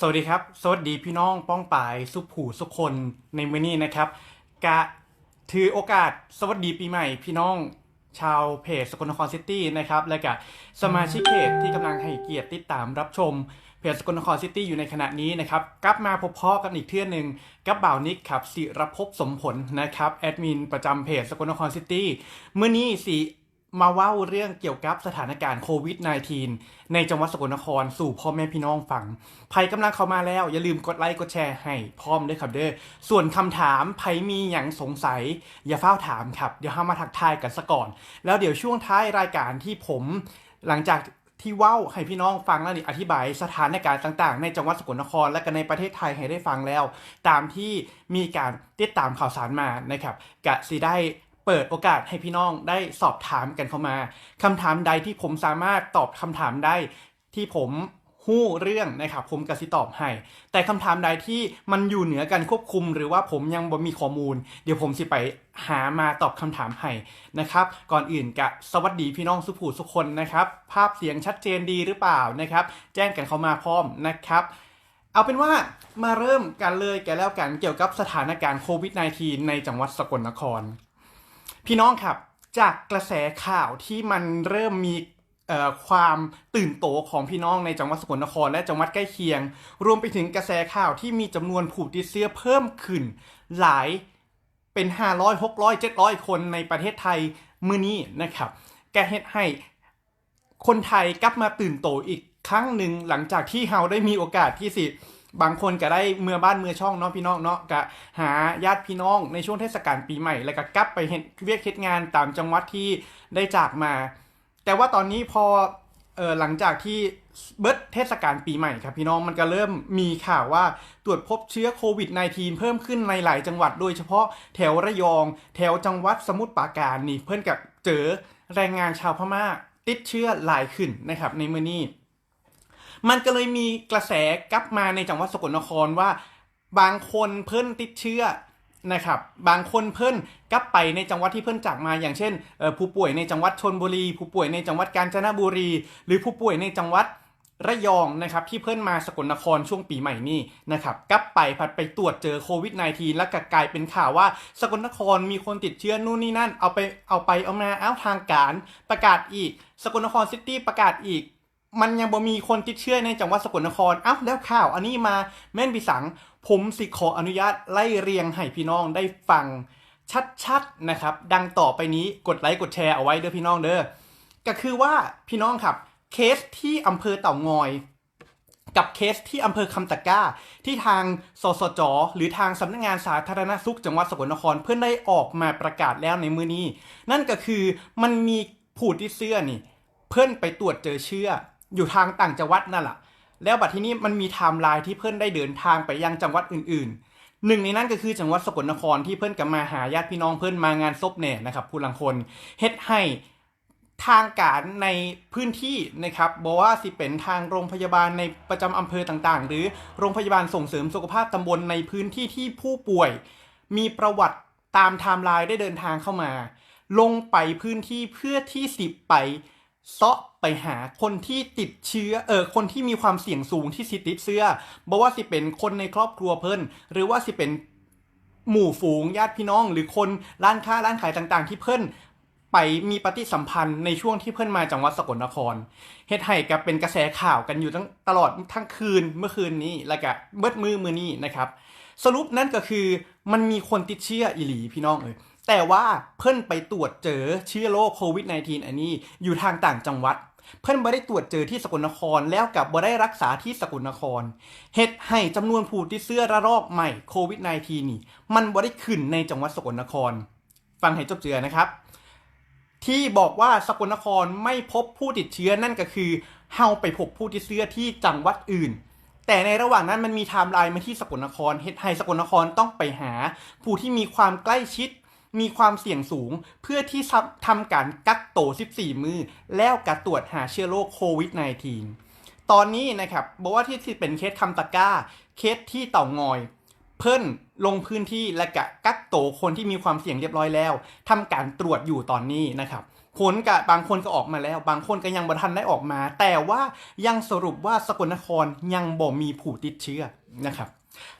สวัสดีครับ สวัสดีพี่น้องป้องปายสุผูสุคนในมือนี้นะครับ กะถือโอกาสสวัสดีปีใหม่ พี่น้องชาวเพจสกลนครซิตี้นะครับ และกะสมาชิกเพจที่กำลังให้เกียรติติดตามรับชมเพจสกลนครซิตี้อยู่ในขณะนี้นะครับ กลับมาพบพ่อกันอีกเทื่อหนึ่งกับบ่าวนิกครับศิรภพสมผลนะครับแอดมินประจำเพจสกลนครซิตี้เมื้อนี้สิ มาว้าเรื่องเกี่ยวกับสถานการณ์โควิด -19 ในจังหวัดสกลนครสู่พ่อแม่พี่น้องฟังภัยกำลังเข้ามาแล้ว อย่าลืมกดไลค์กดแชร์ให้พร้อมด้วยครับเด้อส่วนคำถามภัยมีอย่างสงสัย อย่าเฝ้าถามครับ เดี๋ยวห้ามาทักทายกันซะก่อน แล้วเดี๋ยวช่วงท้ายรายการที่ผมหลังจากที่ว้าให้พี่น้องฟังแล้วนี่อธิบายสถานการณ์ต่าง ๆ ในจังหวัดสกลนคร และก็ในประเทศไทยให้ได้ฟังแล้ว ตามที่มีการติดตามข่าวสารมานะครับกะสิได้ เปิดโอกาสให้พี่น้องได้สอบถามกันเข้ามาคำถามใดที่ผมสามารถตอบคำถามได้ที่ผมหู้เรื่องนะครับผมกสิตอบให้ แต่คำถามใดที่มันอยู่เหนือการควบคุม หรือว่าผมยังบ่มีข้อมูล เดี๋ยวผมสิไปหามาตอบคำถามให้นะครับ ก่อนอื่นกะสวัสดีพี่น้องสุภูสุกคนนะครับ ภาพเสียงชัดเจนดีหรือเปล่านะครับ แจ้งกันเข้ามาพร้อมนะครับ เอาเป็นว่ามาเริ่มกันเลยแกแล้วกันเกี่ยวกับสถานการณ์โควิด -19 ในจังหวัดสกลนคร พี่น้องครับจากกระแสข่าวที่มันเริ่มมีความตื่นโตของพี่น้องในจังหวัดสกลนครและจังหวัดใกล้เคียง รวมไปถึงกระแสข่าวที่มีจำนวนผู้ติดเชื้อเพิ่มขึ้น หลายเป็น 500 600 700 คนในประเทศไทยมื้อนี้นะครับ แกเฮ็ดให้คนไทยกลับมาตื่นโตอีกครั้งหนึ่งหลังจากที่เฮาได้มีโอกาสที่สิ บางคนก็ได้เมื่อบ้านเมื่อช่องเนาะพี่น้องเนาะก็หาญาติพี่น้องในช่วงเทศกาลปีใหม่ แล้วก็กลับไปเห็นเวียกเฮ็ดงานตามจังหวัดที่ได้จากมา แต่ว่าตอนนี้พอเออหลังจากที่เบิร์ดเทศกาลปีใหม่ครับพี่น้องมันก็เริ่มมีข่าวว่าตรวจพบเชื้อโควิด -19 เพิ่มขึ้นในหลายจังหวัดโดยเฉพาะแถวระยอง แถวจังหวัดสมุทรปราการนี่เพิ่นกับเจอแรงงานชาวพม่าติดเชื้อหลายขึ้นนะครับในเมื้อนี้ มันก็เลยมีกระแสกลับมาในจังหวัดสกลนครว่า บางคนเพิ่นติดเชื้อนะครับบางคนเพิ่นกลับไปในจังหวัดที่เพิ่นจากมาอย่างเช่นผู้ป่วยในจังหวัดชนบุรี ผู้ป่วยในจังหวัดกาญจนบุรี หรือผู้ป่วยในจังหวัดระยองนะครับที่เพิ่นมาสกลนครช่วงปีใหม่นี้นะครับกลับไปผัดไปตรวจเจอโควิด -19 แล้วก็กลายเป็นข่าวว่าสกลนครมีคนติดเชื้อนู่นนี่นั่นเอาไปเอาไปเอามาเอาทางการประกาศอีก สกลนครซิตี้ประกาศอีก มันยังบ่มีคนติดเชื้อในจังหวัดสกลนครอ้าวแล้วข่าว อันนี้มาแม่นพิสัง ผมสิขออนุญาตไล่เรียงให้พี่น้องได้ฟังชัดๆนะครับ ดังต่อไปนี้กดไลค์กดแชร์เอาไว้เด้อพี่น้องเด้อก็คือว่าพี่น้องครับเคสที่อำเภอเต่างอย กับเคสที่อำเภอคำตะก้า ที่ทางสสจ หรือทางสำนักงานสาธารณสุขจังหวัดสกลนครเพื่อนได้ออกมาประกาศแล้วในมือนี้ นั่นก็คือมันมีผู้ที่เสื้อนี่ เพื่อนไปตรวจเจอเชื้อ อยู่ทางต่างจังหวัดนั่นแหละแล้วบัดทีนี้มันมีไทม์ไลน์ที่เพื่อนได้เดินทางไปยังจังหวัดอื่นๆ หนึ่งในนั้นก็คือจังหวัดสกลนครที่เพื่อนกับมาหาญาติพี่น้องเพื่อนมางานซบแน่นะครับผู้ลังคนเฮ็ดให้ทางการในพื้นที่นะครับบอกว่าสิเป็นทางโรงพยาบาลในประจำอำเภอต่างๆ หรือโรงพยาบาลส่งเสริมสุขภาพตำบลในพื้นที่ที่ผู้ป่วย มีประวัติตามไทม์ไลน์ได้เดินทางเข้ามา ลงไปพื้นที่เพื่อที่สิบไป เซาะไปหาคนที่ติดเชื้อเออคนที่มีความเสี่ยงสูงที่สิติดเชื้อบอกว่าสิเป็นคนในครอบครัวเพิ่น หรือว่าสิเป็นหมู่ฝูงญาติพี่น้อง หรือคนร้านค้าร้านขายต่างๆ ที่เพิ่นไปมีปฏิสัมพันธ์ในช่วงที่เพิ่อนมาจังหวัดสกลนครเฮ็ดให้กับเป็นกระแสข่าวกันอยู่ตั้งตลอดทั้งคืนเมื่อคืนนี้แล้วก็เบิดมือมือนี้นะครับ สรุปนั่นก็คือมันมีคนติดเชื้ออีหลีพี่น้องเอย แต่ว่าเพิ่นไปตรวจเจอเชื้อโรคโควิด -19 อันนี้อยู่ทางต่างจังหวัด เพิ่นบ่ได้ตรวจเจอที่สกลนครแล้วกับบ่ได้รักษาที่สกลนครเฮ็ดให้จำนวนผู้ติดเชื้อระลอกใหม่โควิด -19 นี่ มันบ่ได้ขึ้นในจังหวัดสกลนคร ฟังให้จบเจือนะครับ ที่บอกว่าสกลนครไม่พบผู้ติดเชื้อนั่นก็คือเฮาไปพบผู้ติดเชื้อที่จังหวัดอื่นแต่ในระหว่างนั้นมันมีไทม์ไลน์มาที่สกลนครเฮ็ดให้สกลนครต้องไปหา ผู้ที่มีความใกล้ชิด มีความเสี่ยงสูงเพื่อที่ทำการกักโตว14 มือ แล้วกระตรวจหาเชื้อโรคโควิด -19 ตอนนี้นะครับบอกว่าที่เป็นเคสคำตะก้า เคสที่เต่างอย เพิ่นลงพื้นที่และกะกักโตวคนที่มีความเสี่ยงเรียบร้อยแล้วทำการตรวจอยู่ตอนนี้นะครับผลกับบางคนก็ออกมาแล้ว บางคนก็ยังบ่ทันได้ออกมา แต่ว่ายังสรุปว่าสกลนครยังบ่มีผู้ติดเชื้อนะครับ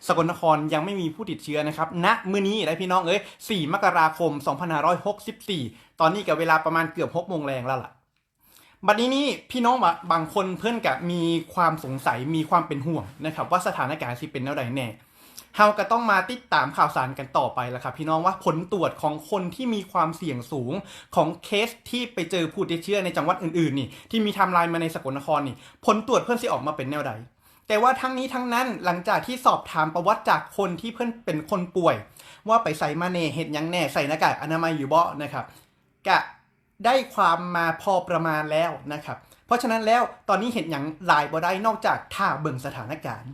สกลนครยังไม่มีผู้ติดเชื้อนะครับณมื้อนี้ได้พี่น้องเอ้ย 4 มกราคม 2564 ตอนนี้กับเวลาประมาณเกือบ6โมงแรงแล้วล่ะ บัดนี้นี่พี่น้องบะบางคนเพื่อนกับมีความสงสัยมีความเป็นห่วงนะครับว่าสถานการณ์สิเป็นแนวใดแน่เฮาก็ต้องมาติดตามข่าวสารกันต่อไปแล้วครับพี่น้องว่าผลตรวจของคนที่มีความเสี่ยงสูงของเคสที่ไปเจอผู้ติดเชื้อในจังหวัดอื่นๆนี่ที่มีทม์ไลน์มาในสกลนครนี่ ผลตรวจเพื่อนสิออกมาเป็นแนวใด แต่ว่าทั้งนี้ทั้งนั้นหลังจากที่สอบถามประวัติจากคนที่เพื่อนเป็นคนป่วย ว่าไปใส่มาเนเห็ดยังแน่ใส่หน้ากากอนามัยอยู่บ่นะครับกะได้ความมาพอประมาณแล้วนะครับ เพราะฉะนั้นแล้วตอนนี้เห็นอย่างหลายบ่ได้นอกจากท่าเบิ่งสถานการณ์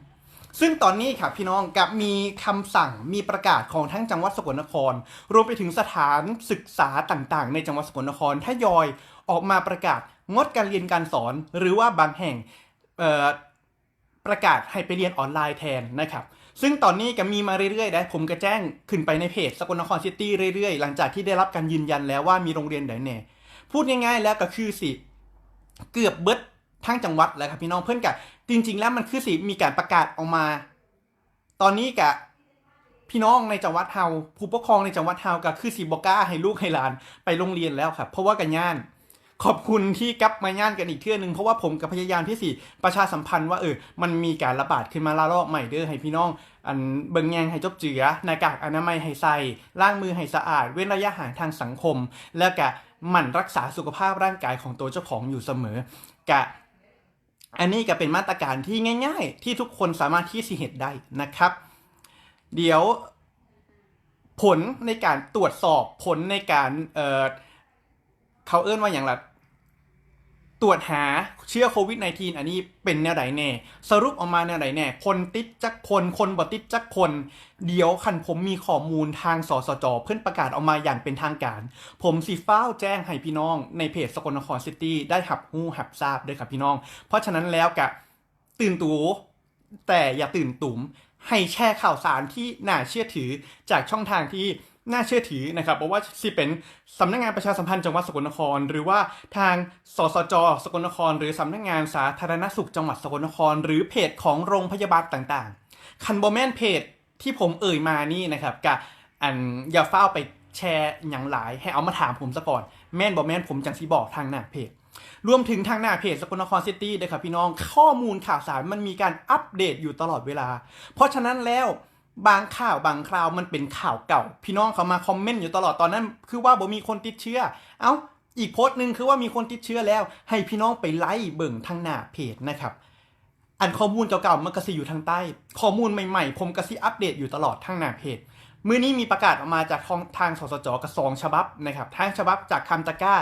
ซึ่งตอนนี้ครับพี่น้องกับมีคำสั่งมีประกาศของทั้งจังหวัดสกลนคร รวมไปถึงสถานศึกษาต่างๆ ในจังหวัดสกลนครทยอยออกมาประกาศงดการเรียนการสอนหรือว่าบางแห่ง ประกาศให้ไปเรียนออนไลน์แทนนะครับซึ่งตอนนี้ก็มีมาเรื่อยๆนะผมก็แจ้งขึ้นไปในเพจสกลนครซิตี้เรื่อยๆ หลังจากที่ได้รับการยืนยันแล้วว่ามีโรงเรียนไหนแน่พูดง่ายๆแล้วก็คือสิ เกือบเบิดทั้งจังหวัดแล้วครับพี่น้องเพื่อนกะจริง ๆ แล้วมันคือสิมีการประกาศออกมา ตอนนี้กะพี่น้องในจังหวัดเฮาผู้ปกครองในจังหวัดเฮาก็คือสิบอกล้าให้ลูกให้หลานไปโรงเรียนแล้วครับเพราะว่ากันย่าน ขอบคุณที่กลับมาย่านกันอีกเทื่อนึงเพราะว่าผมกับพยายามที่สิประชาสัมพันธ์ว่าเออมันมีการระบาดขึ้นมาละลอกใหม่เด้อให้พี่น้อง อันเบิ่งแยงให้จบเจือหน้ากากอนามัยให้ใส่ล้างมือให้สะอาด เว้นระยะห่างทางสังคม แล้วก็หมั่นรักษาสุขภาพร่างกายของตัวเจ้าของอยู่เสมอกะอันนี้ก็เป็นมาตรการที่ง่าย ๆ ที่ทุกคนสามารถที่สิเหตุได้นะครับ เดี๋ยวผลในการตรวจสอบผลในการเออเขาเอื้อนว่าอย่างไร ตรวจหาเชื้อโควิด -19 อันนี้เป็นแนวใดแน่ สรุปออกมาแนวใดแน่ คนติดจักคน คนบ่ติดจักคน เดี๋ยวคันผมมีข้อมูลทางสสจ เพื่อนประกาศออกมาอย่างเป็นทางการ ผมสิฟ้าวแจ้งให้พี่น้องในเพจสกลนครซิตี้ได้หับหู้หับทราบด้วยครับพี่น้อง เพราะฉะนั้นแล้วกะตื่นตูแต่อย่าตื่นตุ่มให้แชร์ข่าวสารที่น่าเชื่อถือจากช่องทางที่ น่าเชื่อถือนะครับเพราะว่าสิเป็นสำนักงานประชาสัมพันธ์จังหวัดสกลนคร หรือว่าทางสสจสกลนคร หรือสำนักงานสาธารณสุขจังหวัดสกลนคร หรือเพจของโรงพยาบาลต่างๆ คันโบแมนเพจที่ผมเอ่ยมานี่นะครับกับอันอย่าเฝ้าไปแชร์อย่างหลาย ให้เอามาถามผมซะก่อนแม่นบอแม่นผมจังสีบอกทางหน้าเพจรวมถึงทางหน้าเพจสกลนครซิตี้ด้วยครับพี่น้องข้อมูลข่าวสารมันมีการอัปเดตอยู่ตลอดเวลา เพราะฉะนั้นแล้ว บางข่าวบางคราวมันเป็นข่าวเก่า พี่น้องเขามาคอมเมนต์อยู่ตลอดตอนนั้น คือว่าบ่มีคนติดเชื้อ เอ้าอีกโพสต์หนึ่งคือว่ามีคนติดเชื้อแล้ว ให้พี่น้องไปไล่เบิ่งทางหน้าเพจนะครับอันข้อมูลเก่าๆมันก็สิอยู่ทางใต้ ข้อมูลใหม่ๆ ผมก็สิอัปเดตอยู่ตลอดทางหน้าเพจมื้อนี้มีประกาศออกมาจากทางสสจกระสองฉบับนะครับทางฉบับจากคำตะกร้า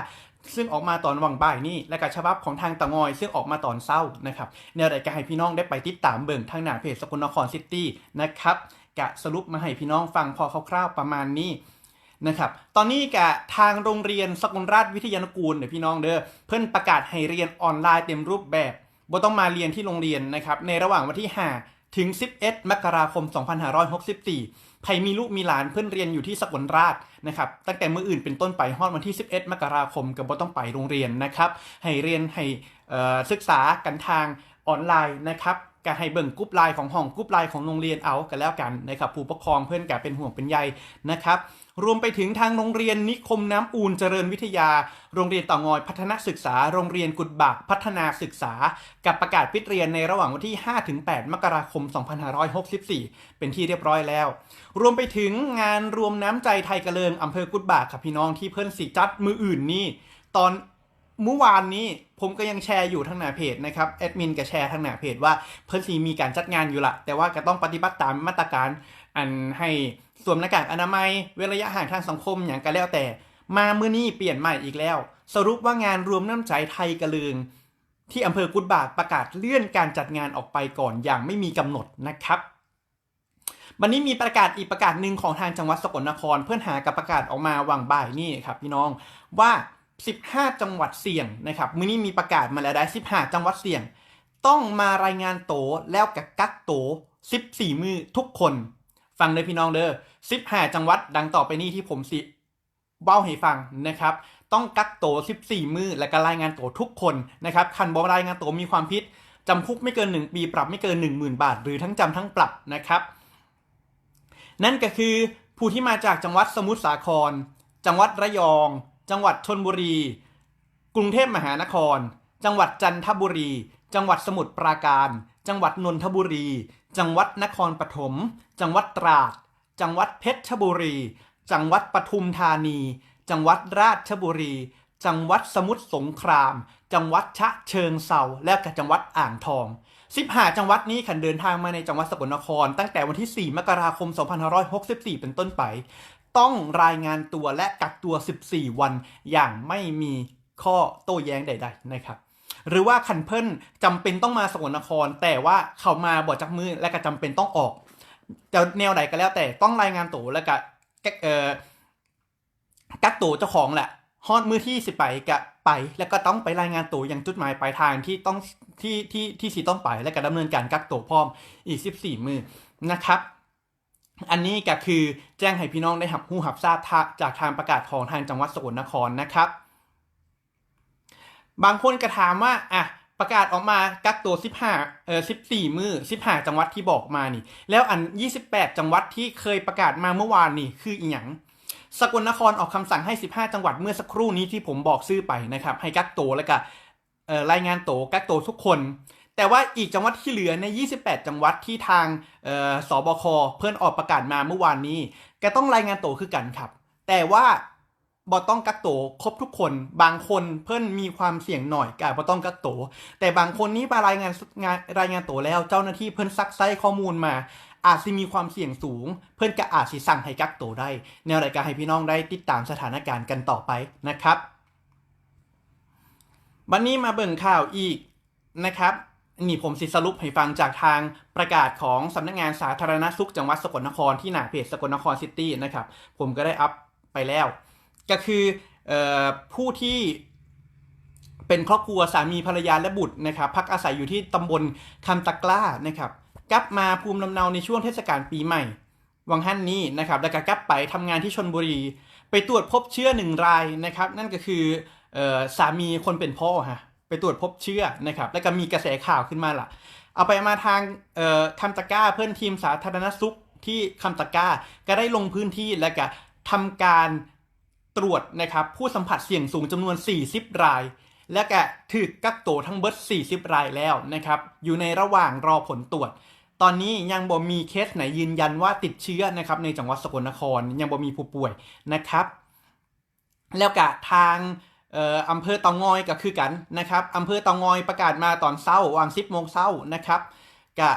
ซึ่งออกมาตอนวังบ่ายนี่และกับฉบับของทางตะงอย ซึ่งออกมาตอนเศร้านะครับแนวใดก็ให้พี่น้องได้ไปติดตามเบิ่งทางหน้าเพจสกลนครซิตี้นะครับ กะสรุปมาให้พี่น้องฟังพอคร่าวๆประมาณนี้นะครับตอนนี้กะทางโรงเรียนสกลราชวิทยานุกูลเดี๋ยวพี่น้องเด้อเพิ่นประกาศให้เรียนออนไลน์เต็มรูปแบบบ่ต้องมาเรียนที่โรงเรียนนะครับในระหว่างวันที่ 5 ถึง 11 มกราคม 2564ใครมีลูกมีหลานเพื่อนเรียนอยู่ที่สกลราชนะครับตั้งแต่มื้ออื่นเป็นต้นไปฮอดวันที่ 11 มกราคมก็บบ่ต้องไปโรงเรียนนะครับให้เรียนให้ศึกษากันทางออนไลน์นะครับ ก็ให้เบิ่งกรุ๊ปไลน์ของห้องกรุ๊ปไลน์ของโรงเรียนเอากันแล้วกันนะครับผู้ปกครองเพื่อนกเป็นห่วงเป็นใยนะครับ รวมไปถึงทางโรงเรียนนิคมน้ำอูนเจริญวิทยา โรงเรียนต่างอยพัฒนศึกษา โรงเรียนกุดบากพัฒนาศึกษา กับประกาศปิดเรียนในระหว่างวันที่ 5-8 มกราคม 2564 เป็นที่เรียบร้อยแล้ว รวมไปถึงงานรวมน้ำใจไทยกระเลิงอำเภอกุดบากครับพี่น้องที่เพิ่อนสิจัดมืออื่นนี่ตอน เมื่อวานนี้ผมก็ยังแชร์อยู่ทางหน้าเพจนะครับแอดมินก็แชร์ทางหน้าเพจว่าเพิ่นสีมีการจัดงานอยู่ละแต่ว่าก็ต้องปฏิบัติตามมาตรการอันให้สวมหน้ากากอนามัยเว้นระยะห่างทางสังคมอย่างก็แล้วแต่ มาเมื่อนี้เปลี่ยนใหม่อีกแล้ว สรุปว่างานรวมน้ำใจไทยกระลืงที่อำเภอกุดบากประกาศเลื่อนการจัดงานออกไปก่อนอย่างไม่มีกำหนดนะครับวันนี้มีประกาศอีกประกาศหนึ่งของทางจังหวัดสกลนคร เพื่อนหากับประกาศออกมาวังบ่ายนี่ครับพี่น้องว่า 15 จังหวัดเสี่ยงนะครับมื้อนี้มีประกาศมาแล้วได้15 จังหวัดเสี่ยง ต้องมารายงานโตแล้วกับกักโต 14 มือทุกคน ฟังเลยพี่น้องเด้อ15 จังหวัดดังต่อไปนี้ที่ผมสิเบ้าให้ฟังนะครับ ต้องกักโต 14 มือและก็รายงานโตทุกคนนะครับคันบอรายงานโตมีความผิดจำคุกไม่เกิน 1 ปีปรับไม่เกิน 10,000 บาท หรือทั้งจำทั้งปรับนะครับ นั่นก็คือผู้ที่มาจากจังหวัดสมุทรสาคร จังหวัดระยอง จังหวัดชนบุรี กรุงเทพมหานคร จังหวัดจันทบุรี จังหวัดสมุทรปราการ จังหวัดนนทบุรี จังหวัดนครปฐม จังหวัดตราด จังหวัดเพชรบุรี จังหวัดปทุมธานี จังหวัดราชบุรี จังหวัดสมุทรสงคราม จังหวัดฉะเชิงเซาและก็จังหวัดอ่างทอง15จังหวัดนี้ขันเดินทางมาในจังหวัดสกลนคร ตั้งแต่วันที่ 4 มกราคม 2564 เป็นต้นไป ต้องรายงานตัวและกักตัว 14 วันอย่างไม่มีข้อโต้แย้งใด ๆ นะครับ หรือว่าคันเพิ่นจำเป็นต้องมาสกลนคร แต่ว่าเขามาบ่จักมือและก็จำเป็นต้องออกจะแนวไหนก็แล้วแต่ต้องรายงานตัวแล้วก็เอ่อกักตัวเจ้าของแหละฮอดมือที่สิไปกะไปแล้วก็ต้องไปรายงานตัวอย่างจุดหมายปลายทางที่ต้องที่ที่ที่สีต้องไป และก็ดำเนินการกักตัวพร้อมอีก 14 มือนะครับ อันนี้ก็คือแจ้งให้พี่น้องได้หับหู้หับทราบทาจากทางประกาศของทางจังหวัดสกลนครนะครับ บางคนก็ถามว่าอะประกาศออกมากักตัว 15 เอ่อ 14 มือ15 จังหวัดที่บอกมานี่ แล้วอัน 28 จังหวัดที่เคยประกาศมาเมื่อวานนี่คืออีหยังสกลนครออกคำสั่งให้ 15 จังหวัดเมื่อสักครู่นี้ที่ผมบอกชื่อไปนะครับ ให้กักตัวแล้วก็เอ่อรายงานตัวกักตัวทุกคน แต่ว่าอีกจังหวัดที่เหลือใน 28 จังหวัดที่ทางสบคเพื่อนออกประกาศมาเมื่อวานนี้แกต้องรายงานตัวคือกันครับ แต่ว่าบอต้องกักตัวครบทุกคนบางคนเพื่อนมีความเสี่ยงหน่อยก็บอต้องกักตัวแต่บางคนนี้มารายงานงานรายงานตัวแล้วเจ้าหน้าที่เพื่อนซักไซข้อมูลมา อาจจะมีความเสี่ยงสูง เพื่อนก็อาจสิสั่งให้กักตัวได้ แนวรายการให้พี่น้องได้ติดตามสถานการณ์กันต่อไปนะครับ วันนี้มาเบิ่งข่าวอีกนะครับ นี่ผมสิสรุปให้ฟังจากทางประกาศของสำนักงานสาธารณสุขจังหวัดสกลนครที่หน้าเพจสกลนครซิตี้นะครับ ผมก็ได้อัพไปแล้ว ก็คือออผู้ที่เป็นครอบครัวสามีภรรยาและบุตรนะครับพักอาศัยอยู่ที่ตำบลคำตะกล้านะครับกลับมาภูมิลำเนาในช่วงเทศกาลปีใหม่ วังฮั่นนี้นะครับแล้วก็กลับไปทำงานที่ชนบุรี ไปตรวจพบเชื้อหนึ่งรายนะครับ นั่นก็คือออสามีคนเป็นพ่อฮะ ไปตรวจพบเชื้อนะครับ แล้วก็มีกระแสข่าวขึ้นมาล่ะ เอาไปมาทางคำตะก้าเพื่อนทีมสาธารณสุขที่คำตะก้าก็ได้ลงพื้นที่แล้วก็ทำการตรวจนะครับผู้สัมผัสเสี่ยงสูงจำนวน 40 ราย และก็ถือกักตัวทั้งเบิด40 รายแล้วนะครับ อยู่ในระหว่างรอผลตรวจ ตอนนี้ยังบ่มีเคสไหนยืนยันว่าติดเชื้อนะครับในจังหวัดสกลนครยังบ่มีผู้ป่วยนะครับ แล้วก็ทาง อำเภอเตางอยก็คือกันนะครับอำเภอเตางอยประกาศมาตอนเช้าวางสิบโมงเช้านะครับกะ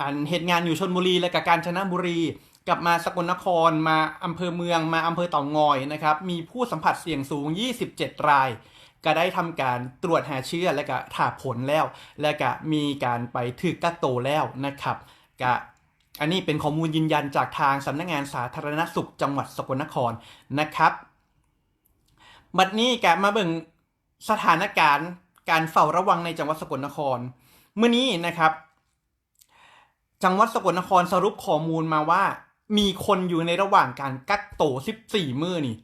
อันเหตุงานอยู่ชนบุรีและกับกาญจนบุรี กลับมาสกลนครมาอำเภอเมืองมาอำเภอเต่างอยนะครับมีผู้สัมผัสเสี่ยงสูง 27 ราย ก็ได้ทำการตรวจหาเชื้อและก็ถ่าผลแล้ว และก็มีการไปถึกกักโตแล้วนะครับกะอันนี้เป็นข้อมูลยืนยันจากทางสำนักงานสาธารณสุขจังหวัดสกลนครนะครับ บัดนี้แกมาเบิ่งสถานการณ์การเฝ้าระวังในจังหวัดสกลนคร เมื่อนี้นะครับ จังหวัดสกลนครสรุปข้อมูลมาว่า มีคนอยู่ในระหว่างการกักโตว14 มื้อนี่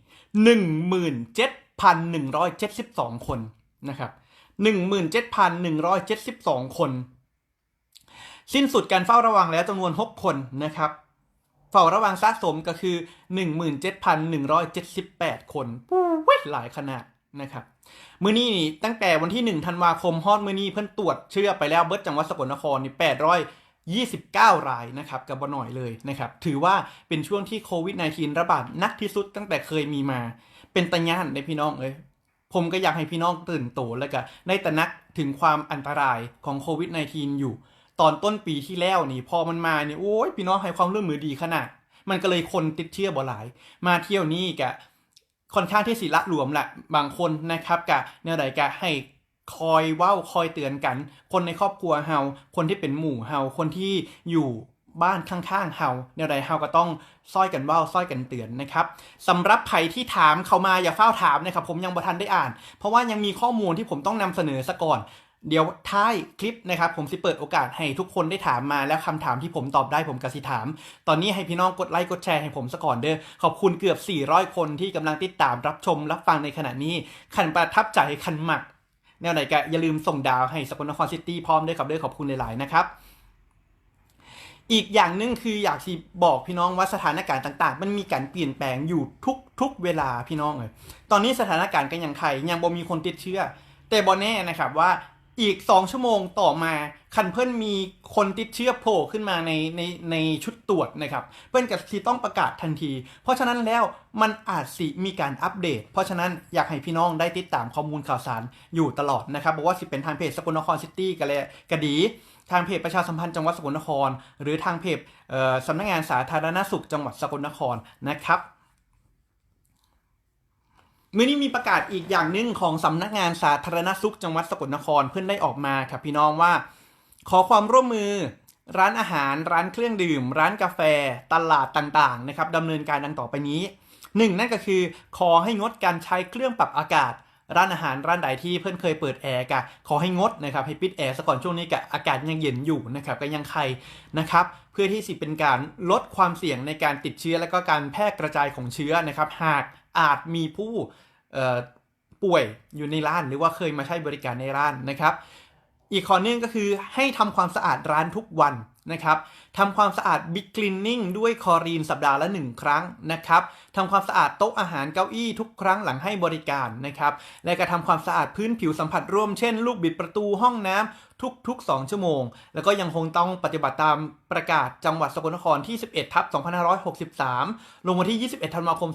17,172 คนนะครับ 17,172 คน สิ้นสุดการเฝ้าระวังแล้วจำนวน 6 คนนะครับเฝ้าระวังสะสมก็คือ 17,178 คนว้ย หลายขนาดนะครับมือนี้นี่ตั้งแต่วันที่ 1 ธันวาคมฮอดมือนี้เพิ่นตรวจเชื้อไปแล้วเบิร์ดจังหวัดสกลนครนี่829 รายนะครับกับบ่หน่อยเลยนะครับถือว่าเป็นช่วงที่โควิด -19 ระบาดนักที่สุดตั้งแต่เคยมีมา เป็นตะย่านในพี่น้องเอ้ยผมก็อยากให้พี่น้องตื่นโตแล้วก็ได้ตระหนักถึงความอันตรายของโควิด -19 อยู่ ตอนต้นปีที่แล้วนี่พอมันมาเนี่ยโอ้ยพี่น้องให้ความร่วมมือดีขนาด มันก็เลยคนติดเชื้อบ่หลาย มาเที่ยวนี้กะ ค่อนข้างที่สิละหลวมแหละบางคนนะครับกะเนี่ยใดกะให้คอยเว้าคอยเตือนกัน คนในครอบครัวเฮาคนที่เป็นหมู่เฮาคนที่อยู่บ้านข้างๆเฮาเนี่ยใดเฮาก็ต้องซ้อยกันเว้าซ้อยกันเตือนนะครับสำหรับใครที่ถามเข้ามาอย่าเฝ้าถามนะครับผมยังบ่ทันได้อ่าน เพราะว่ายังมีข้อมูลที่ผมต้องนำเสนอซะก่อน เดี๋ยวท้ายคลิปนะครับผมสิเปิดโอกาสให้ทุกคนได้ถามมาแล้วคำถามที่ผมตอบได้ผมกสิถาม ตอนนี้ให้พี่น้องกดไลค์กดแชร์ให้ผมสก่อนเด้อขอบคุณเกือบ 400 คนที่กำลังติดตามรับชมรับฟังในขณะนี้ขันประทับใจขันหมัก แนวไหนก็อย่าลืมส่งดาวให้สกลนครซิตี้พร้อมด้วยครับด้วยขอบคุณหลาย ๆ นะครับอีกอย่างหนึงคืออยากที่บอกพี่น้องว่าสถานการณ์ต่าง ๆ มันมีการเปลี่ยนแปลงอยู่ทุกทุกเวลาพี่น้องเลยตอนนี้สถานการณ์ก็ยังไข่ยังบ่มีคนติดเชื้อ แต่บอแน่นะครับว่า อีก 2 ชั่วโมงต่อมา คันเพิ่อนมีคนติดเชื้อโผล่ขึ้นมาในในในชุดตรวจนะครับ เพิ่อนกับทีต้องประกาศทันที เพราะฉะนั้นแล้วมันอาจสิมีการอัปเดต เพราะฉะนั้นอยากให้พี่น้องได้ติดตามข้อมูลข่าวสารอยู่ตลอดนะครับบอกว่าสิเป็นทางเพจสกลนครซิตี้กันเลยกระดี ทางเพจประชาสัมพันธ์จังหวัดสกลนคร หรือทางเพจสำนักงานสาธารณสุขจังหวัดสกลนครนะครับ มื่อนี้มีประกาศอีกอย่างหนึ่งของสำนักงานสาธารณสุขจังหวัดสกลนครเพื่อนได้ออกมาครับพี่น้องว่า ขอความร่วมมือ ร้านอาหาร ร้านเครื่องดื่ม ร้านกาแฟ ตลาดต่างๆนะครับดำเนินการดังต่อไปนี้หนึ่งนั่นก็คือ ขอให้งดการใช้เครื่องปรับอากาศ ร้านอาหารร้านใดที่เพื่อนเคยเปิดแอร์กะขอให้งดนะครับให้ปิดแอร์ซะก่อนช่วงนี้กะอากาศยังเย็นอยู่นะครับก็ยังใครนะครับ เพื่อที่สิเป็นการลดความเสี่ยงในการติดเชื้อและก็การแพร่กระจายของเชื้อนะครับ หาก อาจมีผู้ป่วยอยู่ในร้านหรือว่าเคยมาใช้บริการในร้านนะครับ อีกข้อหนึงก็คือให้ทำความสะอาดร้านทุกวัน นะครับทำความสะอาดบิ๊กคลีนนิ่งด้วยคอรีนสัปดาห์ละ 1 ครั้งนะครับทำความสะอาดโต๊ะอาหารเก้าอี้ทุกครั้งหลังให้บริการนะครับ และก็ทำความสะอาดพื้นผิวสัมผัสร่วมเช่น ลูกบิดประตูห้องน้ำทุก ๆ 2 ชั่วโมง แล้วก็ยังคงต้องปฏิบัติตามประกาศจังหวัดสกลนครที่ 11 ทับ 2563 ลงวันที่ 21 ธันวาคม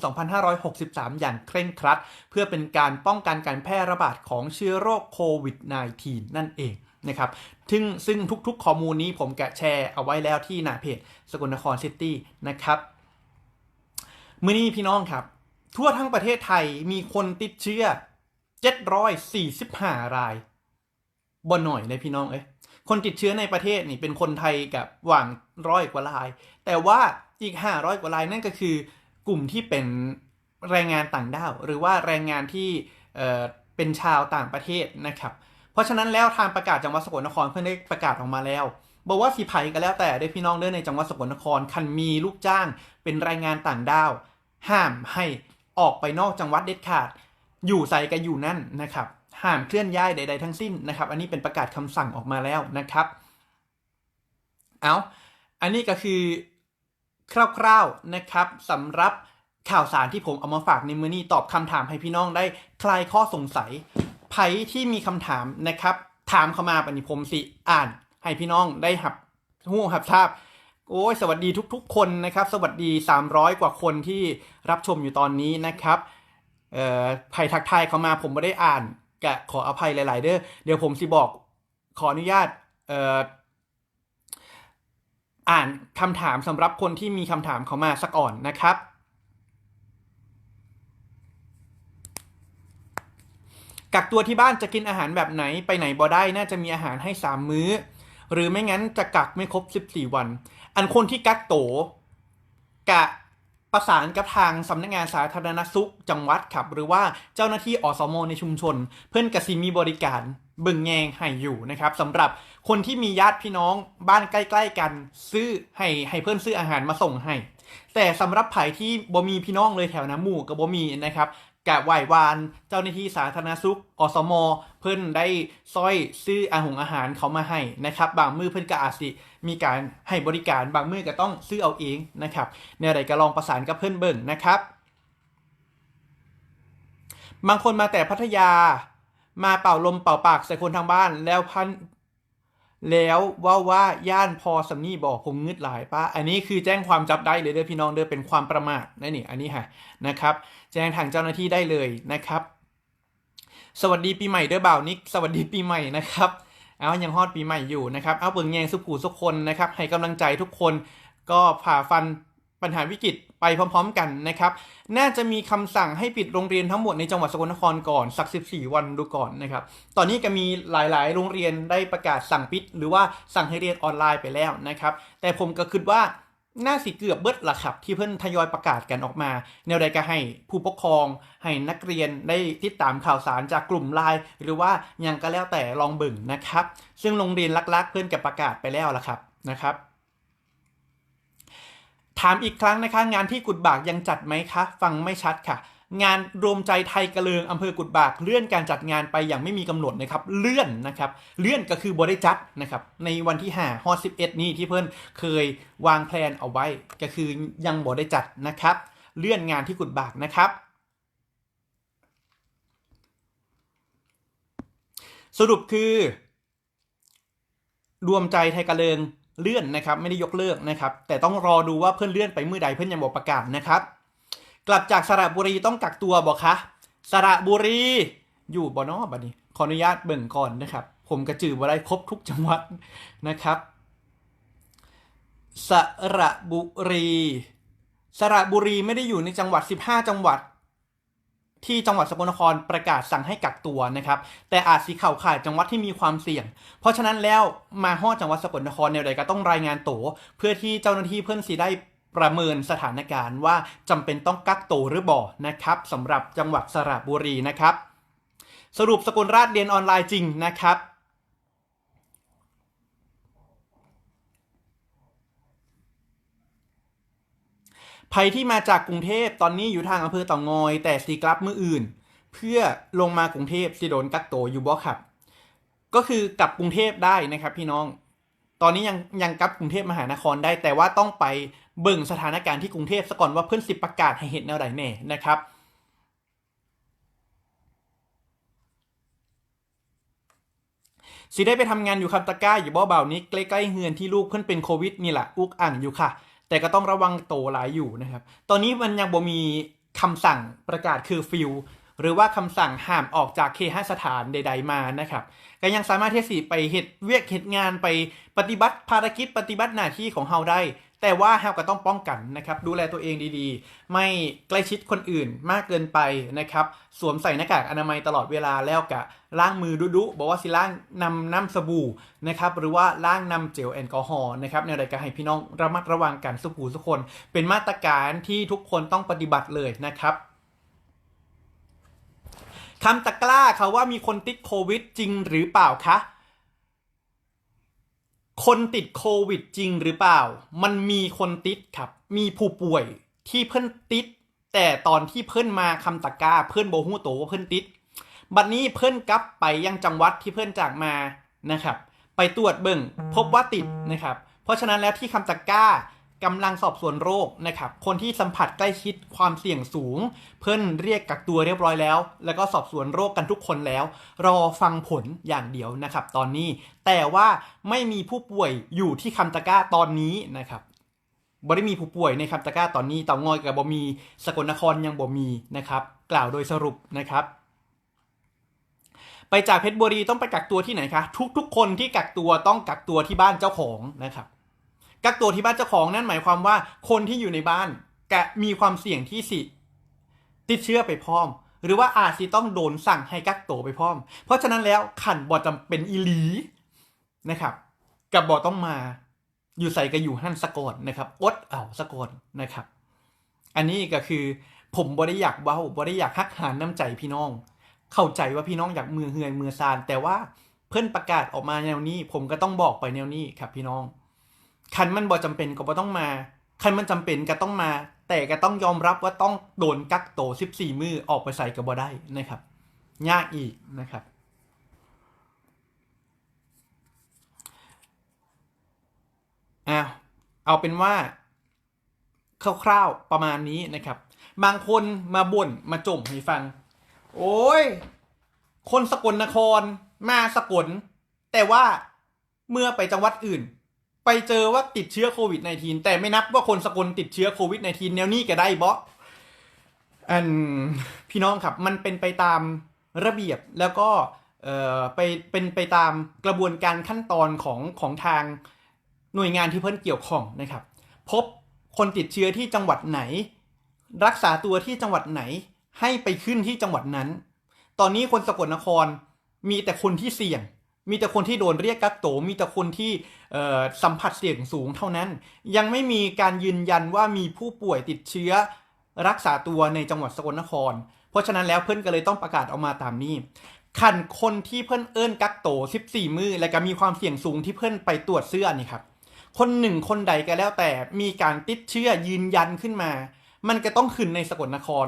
2563 อย่างเคร่งครัด เพื่อเป็นการป้องกันการแพร่ระบาดของเชื้อโรคโควิด -19 นั่นเอง นะครับซึ่งซึ่งทุกๆข้อมูลนี้ผมแกะแชร์เอาไว้แล้วที่หน้าเพจสกลนครซิตี้นะครับมื่อนี้พี่น้องครับ ทั่วทั้งประเทศไทยมีคนติดเชื้อ 745 รายบ่หน่อยเลยพี่น้องเอ้ยคนติดเชื้อในประเทศนี่เป็นคนไทยกับหว่างร้อยกว่าราย แต่ว่าอีก 500 กว่ารายนั่นก็คือกลุ่มที่เป็นแรงงานต่างด้าว หรือว่าแรงงานที่เเป็นชาวต่างประเทศนะครับ เพราะฉะนั้นแล้วทางประกาศจังหวัดสกลนครเพื่อนได้ประกาศออกมาแล้ว บอกว่าสีไผ่ก็แล้วแต่ได้พี่น้องเด้อในจังหวัดสกลนครคันมีลูกจ้างเป็นแรงงานต่างด้าว ห้ามให้ออกไปนอกจังหวัดเด็ดขาด อยู่ใส่กันอยู่นั่นนะครับ ห้ามเคลื่อนย้ายใด ๆ ทั้งสิ้นนะครับ อันนี้เป็นประกาศคำสั่งออกมาแล้วนะครับ เอาอันนี้ก็คือคร่าวๆนะครับสำหรับข่าวสารที่ผมเอามาฝากในมือนี้ตอบคำถามให้พี่น้องได้คลายข้อสงสัย ไผที่มีคำถามนะครับ ถามเข้ามาปณิผมสิอ่าน ให้พี่น้องได้หับหูหับทราบโอ้ยสวัสดีทุก ๆ คนนะครับ สวัสดี 300 กว่าคนที่รับชมอยู่ตอนนี้นะครับเอ่อภัยทักทายเข้ามาผมไม่ได้อ่านกะขออภัยหลาย ๆ เด้อเดี๋ยวผมสิบอกขออนุญาตเอ่ออ่านคำถามสำหรับคนที่มีคำถามเข้ามาสักก่อนนะครับ กักตัวที่บ้านจะกินอาหารแบบไหนไปไหนบ่ได้น่าจะมีอาหารให้ 3 มื้อ หรือไม่งั้นจะกักไม่ครบ 14 วัน อันคนที่กักโตกะประสานกับทางสำนักงานสาธารณสุขจังหวัดครับ หรือว่าเจ้าหน้าที่อสมในชุมชน เพื่อนกสิมีบริการบิ่งแยงให้อยู่นะครับสำหรับคนที่มีญาติพี่น้องบ้านใกล้ๆกันซื้อให้ให้เพื่อนซื้ออาหารมาส่งให้ แต่สำหรับไผ่ที่บ่มีพี่น้องเลยแถวน้ำหมู่กับบ่มีนะครับ กะไหววาน เจ้าหน้าที่สาธารณสุขอสม เพิ่นได้ซอยซื้ออาหงอาหารเขามาให้นะครับ บางมือเพิ่นก็อาจสิมีการให้บริการบางมือก็ต้องซื้อเอาเองนะครับในอะไรก็ลองประสานกับเพิ่นเบิ่งนะครับ บางคนมาแต่พัทยามาเป่าลมเป่าปากใส่คนทางบ้านแล้วพันแล้วว่าว่าย่านพอสำนีบอกผมงึดหลายป้าอันนี้คือแจ้งความจับได้เลยเด้อพี่น้องเด้อเป็นความประมาทนั่นนี่อันนี้ฮะนะครับ แจ้งทางเจ้าหน้าที่ได้เลยนะครับ สวัสดีปีใหม่เด้อบ่าวนิก สวัสดีปีใหม่นะครับ เอายังฮอดปีใหม่อยู่นะครับ เอาเบิ่งแยงสุขูสุคนนะครับ ให้กำลังใจทุกคนก็ผ่าฟันปัญหาวิกฤตไปพร้อมๆกันนะครับ น่าจะมีคำสั่งให้ปิดโรงเรียนทั้งหมดในจังหวัดสกลนครก่อนสัก 14 วันดูก่อนนะครับ ตอนนี้ก็มีหลายๆ โรงเรียนได้ประกาศสั่งปิด หรือว่าสั่งให้เรียนออนไลน์ไปแล้วนะครับ แต่ผมก็คิดว่า น่าสิเกือบเบิดละครับที่เพิ่นทยอยประกาศกันออกมา แนวใดก็ให้ผู้ปกครอง ให้นักเรียนได้ติดตามข่าวสารจากกลุ่มไลน์หรือว่ายังก็แล้วแต่ลองบึ่งนะครับ ซึ่งโรงเรียนลักๆ เพื่อนกับประกาศไปแล้วละครับนะครับถามอีกครั้งนะคะ งานที่กุดบากยังจัดไหมคะ ฟังไม่ชัดค่ะ งานรวมใจไทยกระเลิงอำเภอกุดบากเลื่อนการจัดงานไปอย่างไม่มีกำหนดนะครับเลื่อนนะครับเลื่อนก็คือบริจัดนะครับในวันที่5ฮอด11 นี้ที่เพิ่อนเคยวางแผนเอาไว้ ก็คือยังบ่ได้จัดนะครับ เลื่อนงานที่กุดบากนะครับ สรุปคือ รวมใจไทยกระเลิงเลื่อนนะครับ ไม่ได้ยกเลิกนะครับ แต่ต้องรอดูว่าเพื่อนเลื่อนไปเมื่อใดเพื่อนยังบอกประกาศนะครับ กลับจากสระบุรีต้องกักตัวบอกคะสระบุรีอยู่บอนอบัดนี้ ขออนุญาตเบิ่งก่อนนะครับ ผมกระจือว่าได้ครบทุกจังหวัดนะครับ สระบุรี สระบุรีไม่ได้อยู่ในจังหวัด 15 จังหวัด ที่จังหวัดสกลนครประกาศสั่งให้กักตัวนะครับ แต่อาจสีเข่าข่ายจังหวัดที่มีความเสี่ยง เพราะฉะนั้นแล้วมาฮอจังหวัดสกลนครแนวใดก็ต้องรายงานโตวเพื่อที่เจ้าหน้าที่เพื่อนสีได้ ประเมินสถานการณ์ว่าจำเป็นต้องกักตัวหรือบ่นะครับสำหรับจังหวัดสระบุรีนะครับ สรุปสกุลราชเรียนออนไลน์จริงนะครับภัยที่มาจากกรุงเทพตอนนี้อยู่ทางอำเภอเต่างอย แต่สีกลับมืออื่น เพื่อลงมากรุงเทพสิโดนกักตัวอยู่บ่ครับ ก็คือกลับกรุงเทพได้นะครับพี่น้อง ตอนนี้ยังยังกลับกรุงเทพมหานครได้แต่ว่าต้องไป เบิ่งสถานการณ์ที่กรุงเทพซะก่อนว่าเพื่อนสิประกาศให้เห็นแนวใดแน่นะครับสิได้ไปทำงานอยู่คำตะก้าอยู่บ่เบานี้ใกล้ๆเฮือนที่ลูกเพิ่อนเป็นโควิดนี่แหละอุกอ่างอยู่ค่ะ แต่ก็ต้องระวังโตหลายอยู่นะครับ ตอนนี้มันยังบ่มีคำสั่งประกาศคือฟิวหรือว่าคำสั่งห้ามออกจากเคหสถานใด ๆมานะครับก็ยังสามารถที่สิไปเหตุเวียกเหตุงานไปปฏิบัติภารกิจปฏิบัติหน้าที่ของเฮาได้ แต่ว่าเฮาก็ต้องป้องกันนะครับ ดูแลตัวเองดีๆ ไม่ใกล้ชิดคนอื่นมากเกินไปนะครับ สวมใส่หน้ากากอนามัยตลอดเวลาแล้วกะล้างมือดุๆบอกว่าสิล้างนำน้ำสบู่นะครับ หรือว่าล้างนำเจลแอลกอฮอล์นะครับในรายการให้พี่น้องระมัดระวังกันสุขูทุกคน เป็นมาตรการที่ทุกคนต้องปฏิบัติเลยนะครับคำตะกร้าเขาว่ามีคนติดโควิดจริงหรือเปล่าคะ คนติดโควิดจริงหรือเปล่า มันมีคนติดครับ มีผู้ป่วยที่เพิ่นติด แต่ตอนที่เพิ่นมาคำตะกร้าเพิ่นโบหูโตว่าเพิ่นติด บัดนี้เพิ่นกลับไปยังจังหวัดที่เพิ่นจากมานะครับ ไปตรวจเบิ่งพบว่าติดนะครับ เพราะฉะนั้นแล้วที่คำตะกร้า กำลังสอบสวนโรคนะครับ คนที่สัมผัสใกล้ชิดความเสี่ยงสูง เพิ่นเรียกกักตัวเรียบร้อยแล้ว แล้วก็สอบสวนโรคกันทุกคนแล้ว รอฟังผลอย่างเดียวนะครับ ตอนนี้ แต่ว่าไม่มีผู้ป่วยอยู่ที่คำตะก้าตอนนี้นะครับบ่ได้มีผู้ป่วยในคำตะก้าตอนนี้เต่างอยกับบ่มีสกลนครยังบ่มีนะครับ กล่าวโดยสรุปนะครับไปจากเพชรบุรีต้องไปกักตัวที่ไหนคะทุกๆคนที่กักตัวต้องกักตัวที่บ้านเจ้าของนะครับ กักตัวที่บ้านเจ้าของนั่นหมายความว่าคนที่อยู่ในบ้านกะมีความเสี่ยงที่สิติดเชื้อไปพร้อม หรือว่าอาจสิต้องโดนสั่งให้กักตัวไปพร้อม เพราะฉะนั้นแล้วขันบอจำเป็นอีหลีนะครับ กับบอต้องมาอยู่ใส่กับอยู่หั่นสะกอนนะครับอดเอาสะกอนนะครับ อันนี้ก็คือผมบ่ได้อยากเว้าบ่ได้อยากฮักหานน้ำใจพี่น้อง เข้าใจว่าพี่น้องอยากมือเฮือนมือซานแต่ว่าเพื่อนประกาศออกมาแนวนี้ ผมก็ต้องบอกไปแนวนี้ครับพี่น้อง คันมันบ่จำเป็นก็บ่ต้องมา คันมันจำเป็นก็ต้องมา แต่ก็ต้องยอมรับว่าต้องโดนกักโตว14 มือออกไปใส่ก็บ่ได้นะครับ ยากอีกนะครับ อ้าวเอาเป็นว่าคร่าวๆประมาณนี้นะครับ บางคนมาบ่นมาจมให้ฟัง โอ้ย คนสกลนครมาสกล แต่ว่าเมื่อไปจังหวัดอื่น ไปเจอว่าติดเชื้อโควิด -19 แต่ไม่นับว่าคนสกลติดเชื้อโควิด -19 แนวนี้ก็ได้บออันพี่น้องครับมันเป็นไปตามระเบียบแล้วก็ไปเป็นไปตามกระบวนการขั้นตอนของของทางหน่วยงานที่เพิ่นเกี่ยวข้องนะครับ พบคนติดเชื้อที่จังหวัดไหน รักษาตัวที่จังหวัดไหน ให้ไปขึ้นที่จังหวัดนั้น ตอนนี้คนสกลนครมีแต่คนที่เสี่ยง มีแต่คนที่โดนเรียกกักโตวมีแต่คนที่สัมผัสเสี่ยงสูงเท่านั้น ยังไม่มีการยืนยันว่ามีผู้ป่วยติดเชื้อรักษาตัวในจังหวัดสกลนคร เพราะฉะนั้นแล้วเพิ่อนก็เลยต้องประกาศออกมาตามนี้ขันคนที่เพิ่นเอิ้นกักโตว14 มือและก็มีความเสี่ยงสูงที่เพิ่อนไปตรวจเสื้อนี่ครับ คนหนึ่งคนใดก็แล้วแต่มีการติดเชื้อยืนยันขึ้นมา มันก็ต้องขึ้นในสกลนคร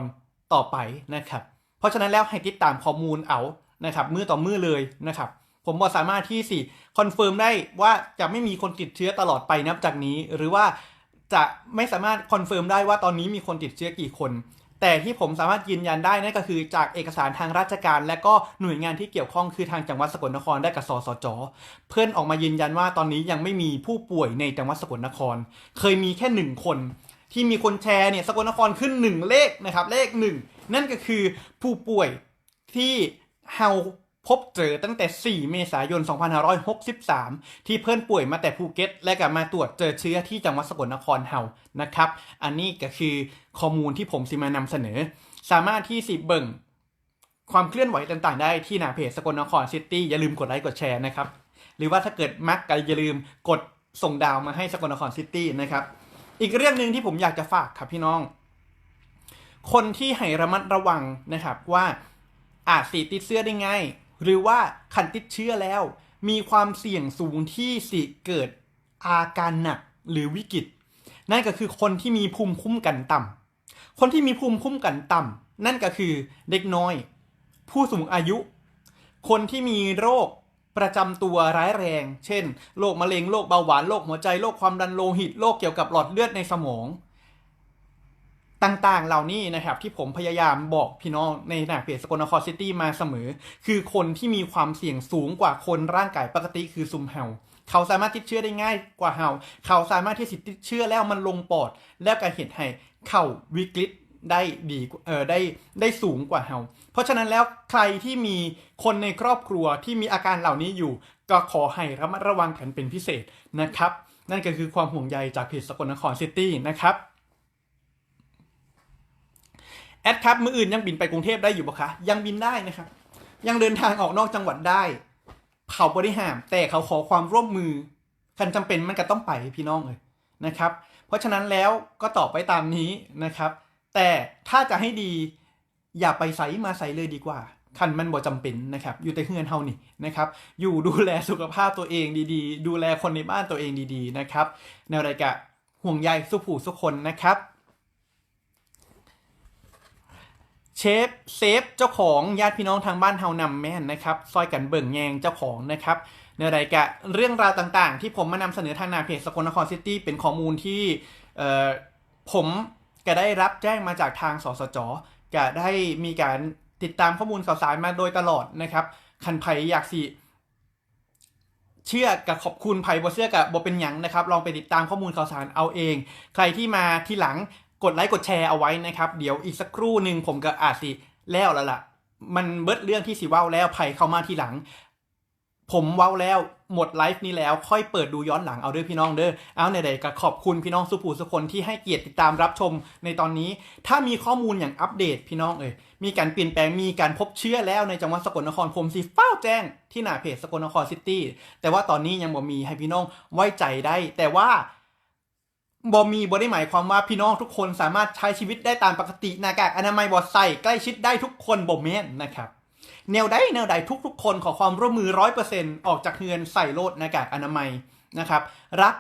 ต่อไปนะครับ เพราะฉะนั้นแล้วให้ติดตามข้อมูลเอานะครับมือต่อมือเลยนะครับ ผมบอกสามารถที่สิคอนเฟิร์มได้ว่าจะไม่มีคนติดเชื้อตลอดไปนับจากนี้ หรือว่าจะไม่สามารถคอนเฟิร์มได้ว่าตอนนี้มีคนติดเชื้อกี่คน แต่ที่ผมสามารถยืนยันได้นั่นก็คือจากเอกสารทางราชการ และก็หน่วยงานที่เกี่ยวข้องคือทางจังหวัดสกลนครได้กับสสจ เพื่อนออกมายืนยันว่าตอนนี้ยังไม่มีผู้ป่วยในจังหวัดสกลนคร เคยมีแค่หนึ่งคน ที่มีคนแชร์เนี่ยสกลนครขึ้นหนึ่งเลขนะครับเลขหนึ่งนั่นก็คือผู้ป่วยที่เฮา พบเจอตั้งแต่ 4 เมษายน 2563 ที่เพื่อนป่วยมาแต่ภูเก็ต และก็มาตรวจเจอเชื้อที่จังหวัดสกลนครเฮานะครับ อันนี้ก็คือข้อมูลที่ผมสิมานำเสนอ สามารถที่สิเบิ่งความเคลื่อนไหวต่างๆ ได้ที่หน้าเพจสกลนครซิตี้อย่าลืมกดไลค์กดแชร์นะครับ หรือว่าถ้าเกิดมักก็อย่าลืมกดส่งดาวมาให้สกลนครซิตี้นะครับ อีกเรื่องหนึ่งที่ผมอยากจะฝากครับพี่น้อง คนที่ให้ระมัดระวังนะครับว่าอาจสีติดเชื้อได้ง่าย หรือว่าคันติดเชื้อแล้ว มีความเสี่ยงสูงที่สิเกิดอาการหนักหรือวิกฤต นั่นก็คือคนที่มีภูมิคุ้มกันต่ำคนที่มีภูมิคุ้มกันต่ำนั่นก็คือเด็กน้อย ผู้สูงอายุ คนที่มีโรคประจำตัวร้ายแรง เช่น โรคมะเร็ง โรคเบาหวาน โรคหัวใจ โรคความดันโลหิต โรคเกี่ยวกับหลอดเลือดในสมอง ต่างๆ เหล่านี้นะครับที่ผมพยายามบอกพี่น้องในหน้าเพจสกลนครซิตี้มาเสมอ คือคนที่มีความเสี่ยงสูงกว่าคนร่างกายปกติคือซุมเฮาเขาสามารถติดเชื้อได้ง่ายกว่าเฮาเขาสามารถที่สิติดเชื้อแล้วมันลงปอด แล้วก็เห็นให้เข้าวิกฤตได้ดีกว่าเออได้ได้สูงกว่าเฮาเพราะฉะนั้นแล้วใครที่มีคนในครอบครัวที่มีอาการเหล่านี้อยู่ ก็ขอให้ระมัดระวังกันเป็นพิเศษนะครับ นั่นก็คือความห่วงใยจากเพจสกลนครซิตี้นะครับ แอดครับมืออื่นยังบินไปกรุงเทพได้อยู่ปะคะ ยังบินได้นะครับ ยังเดินทางออกนอกจังหวัดได้ เขาบริหารแต่เขาขอความร่วมมือคันจำเป็นมันก็ต้องไปพี่น้องเลยนะครับ เพราะฉะนั้นแล้วก็ตอบไปตามนี้นะครับ แต่ถ้าจะให้ดีอย่าไปใส่มาใส่เลยดีกว่าคันมันบ่จำเป็นนะครับ อยู่แต่เฮือนเฮานี่นะครับ อยู่ดูแลสุขภาพตัวเองดีๆ ดูแลคนในบ้านตัวเองดีๆนะครับแนวรายกะห่วงใยสุผู้สุคนนะครับ เชฟเซฟเจ้าของญาติพี่น้องทางบ้านเฮานำแม่นนะครับซอยกันเบิ่งแยงเจ้าของนะครับในรายการเรื่องราวต่างๆ ที่ผมมานำเสนอทางหน้าเพจสกลนครซิตี้เป็นข้อมูลที่ผมก็ได้รับแจ้งมาจากทางสสจก็ได้มีการติดตามข้อมูลข่าวสารมาโดยตลอดนะครับคันไผอยากสิเชื่อกับขอบคุณไผ่บ่เชื่อกับบ่เป็นหยังนะครับ ลองไปติดตามข้อมูลข่าวสารเอาเอง ใครที่มาที่หลัง กดไลค์กดแชร์เอาไว้นะครับ เดี๋ยวอีกสักครู่หนึ่งผมก็อาจสิแล้วล้วล่ะมันเบิดเรื่องที่สิเว้าแล้วไผ่เข้ามาที่หลัง ผมเว้าแล้วหมดไลฟ์นี้แล้วค่อยเปิดดูย้อนหลังเอาเด้อพี่น้องเด้อเอาในใดก็ขอบคุณพี่น้องสุภูสุคนที่ให้เกียรติติดตามรับชมในตอนนี้ ถ้ามีข้อมูลอย่างอัปเดตพี่น้องเอ่ยมีการเปลี่ยนแปลงมีการพบเชื้อแล้วในจังหวัดสกลนครผมสิเฝ้าแจ้งที่หน้าเพจสกลนครซิตี้แต่ว่าตอนนี้ยังบ่มีให้พี่น้องไว้ใจได้ แต่ว่า บ่มีบ่ได้หมายความว่าพี่น้องทุกคนสามารถใช้ชีวิตได้ตามปกติหน้ากากอนามัยบ่ใส่ใกล้ชิดได้ทุกคนบ่แม่นนะครับแนวใดแนวใดทุกๆ คนขอความร่วมมือร้อยเปอร์เซ็นต์ออกจากเฮือนใส่โลดหน้ากากอนามัยนะครับ รัก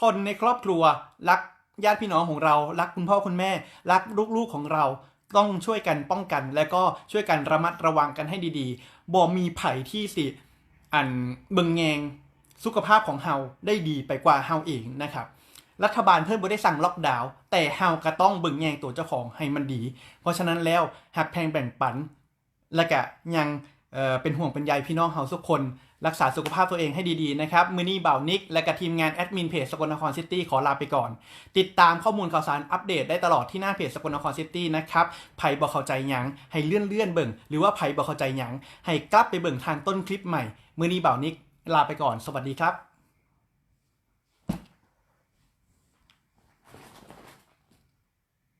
คนในครอบครัว รักญาติพี่น้องของเรา รักคุณพ่อคุณแม่ รักลูกๆของเราต้องช่วยกันป้องกัน และก็ช่วยกันระมัดระวังกันให้ดีๆบ่มีไผ่ที่สิอันเบิงแยงสุขภาพของเฮาได้ดีไปกว่าเฮาเองนะครับ รัฐบาลเพิ่มบ่ได้สั่งล็อกดาวน์แต่เฮาก็ต้องเบิ่งแยงตัวเจ้าของให้มันดี เพราะฉะนั้นแล้วหักแพงแบ่งปัน และก็ยังเอ่อเป็นห่วงเป็นใยพี่น้องเฮาทุกคน รักษาสุขภาพตัวเองให้ดีๆนะครับ มือนี้บ่าวนิก และกับทีมงานแอดมินเพจสกลนครซิตี้ขอลาไปก่อน ติดตามข้อมูลข่าวสารอัปเดตได้ตลอดที่หน้าเพจสกลนครซิตี้นะครับไผ่บอกเข้าใจหยัง ให้เลื่อนเลื่อนเบิ่ง หรือว่าไผ่บอกเข้าใจหยัง ให้กลับไปเบิ่งทางต้นคลิปใหม่ มือนี้บ่าวนิกลาไปก่อน สวัสดีครับ